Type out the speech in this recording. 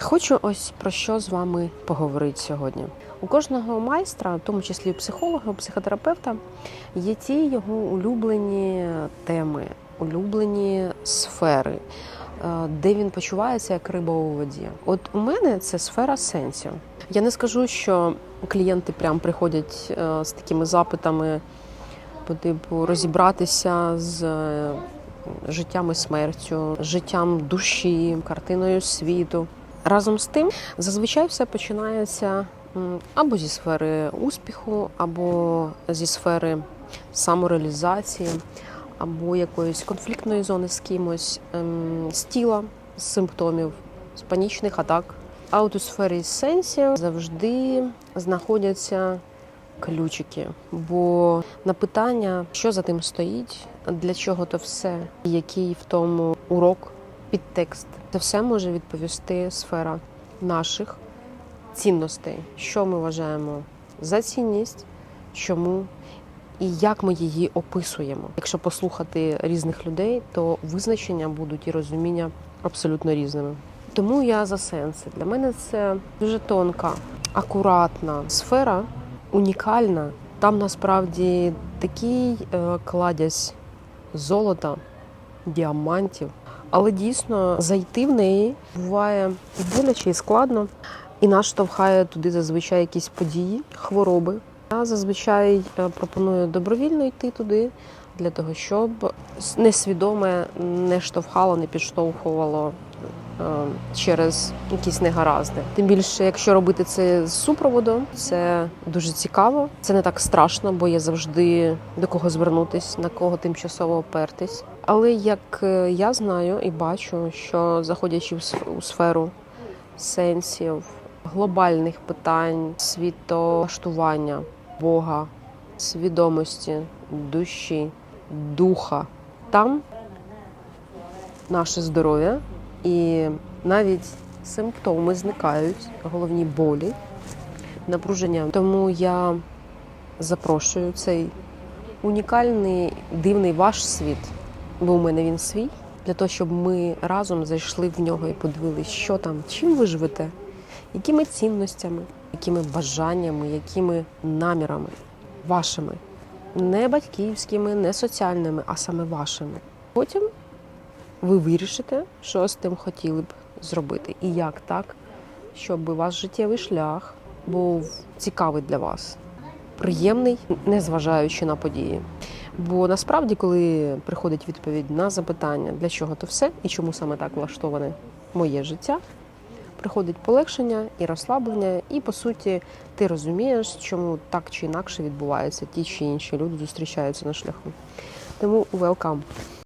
Хочу ось про що з вами поговорити сьогодні. У кожного майстра, в тому числі психолога, психотерапевта, є ті його улюблені теми, улюблені сфери, е, де він почувається як риба у воді. От у мене це сфера сенсів. Я не скажу, що клієнти прям приходять е, з такими запитами по типу розібратися з е, життям і смертю, життям душі, картиною світу. Разом з тим, зазвичай все починається або зі сфери успіху, або зі сфери самореалізації, або якоїсь конфліктної зони з кимось, ем, з тіла, з симптомів, з панічних атак. А от у сфері сенсів завжди знаходяться ключики. Бо на питання, що за тим стоїть, для чого то все, який в тому урок, підтекст, це все може відповісти сфера наших цінностей, що ми вважаємо за цінність, чому і як ми її описуємо. Якщо послухати різних людей, то визначення будуть і розуміння абсолютно різними. Тому я за сенси. Для мене це дуже тонка, акуратна сфера, унікальна. Там насправді такий е, кладязь золота, діамантів. Але дійсно зайти в неї буває і боляче, і складно. І нас штовхає туди зазвичай якісь події, хвороби. Я зазвичай е, пропоную добровільно йти туди для того, щоб несвідоме не штовхало, не підштовхувало через якісь негаразди. Тим більше, якщо робити це з супроводом, це дуже цікаво. Це не так страшно, бо є завжди до кого звернутись, на кого тимчасово опертись. Але як е, я знаю і бачу, що заходячи у сферу сенсів, глобальних питань, світовлаштування Бога, свідомості, душі, духа, там наше здоров'я і навіть симптоми зникають, головні болі, напруження. Тому я запрошую цей унікальний дивний ваш світ, бо у мене він свій, для того, щоб ми разом зайшли в нього і подивилися, що там, чим ви живете, якими цінностями, якими бажаннями, якими намірами вашими, не батьківськими, не соціальними, а саме вашими. Потім ви вирішите, що з тим хотіли б зробити, і як так, щоб ваш життєвий шлях був цікавий для вас, приємний, незважаючи на події. Бо насправді, коли приходить відповідь на запитання, для чого то все і чому саме так влаштоване моє життя, приходить полегшення і розслаблення, і по суті ти розумієш, чому так чи інакше відбуваються ті чи інші люди зустрічаються на шляху. Тому welcome!